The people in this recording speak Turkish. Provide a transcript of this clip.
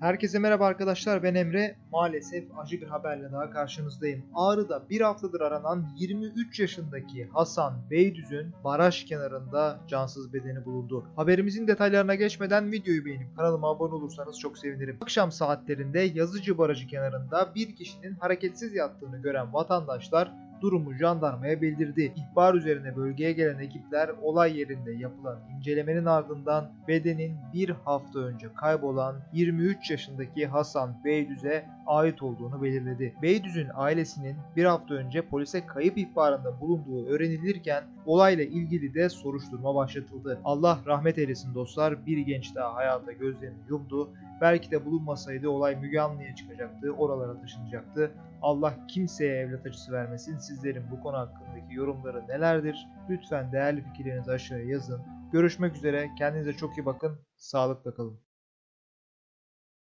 Herkese merhaba arkadaşlar ben Emre. Maalesef acı bir haberle daha karşınızdayım. Ağrı'da bir haftadır aranan 23 yaşındaki Hasan Beydüz'ün baraj kenarında cansız bedeni bulundu. Haberimizin detaylarına geçmeden videoyu beğenip kanalıma abone olursanız çok sevinirim. Akşam saatlerinde Yazıcı Barajı kenarında bir kişinin hareketsiz yattığını gören vatandaşlar durumu jandarmaya bildirdi. İhbar üzerine bölgeye gelen ekipler olay yerinde yapılan incelemenin ardından bedenin bir hafta önce kaybolan 23 yaşındaki Hasan Beydüz'e ait olduğunu belirledi. Beydüz'ün ailesinin bir hafta önce polise kayıp ihbarında bulunduğu öğrenilirken olayla ilgili de soruşturma başlatıldı. Allah rahmet eylesin dostlar bir genç daha hayata gözlerini yumdu. Belki de bulunmasaydı olay Müge Anlı'ya çıkacaktı, oralara taşınacaktı. Allah kimseye evlat acısı vermesin. Sizlerin bu konu hakkındaki yorumları nelerdir? Lütfen değerli fikirlerinizi aşağıya yazın. Görüşmek üzere. Kendinize çok iyi bakın. Sağlıkla kalın.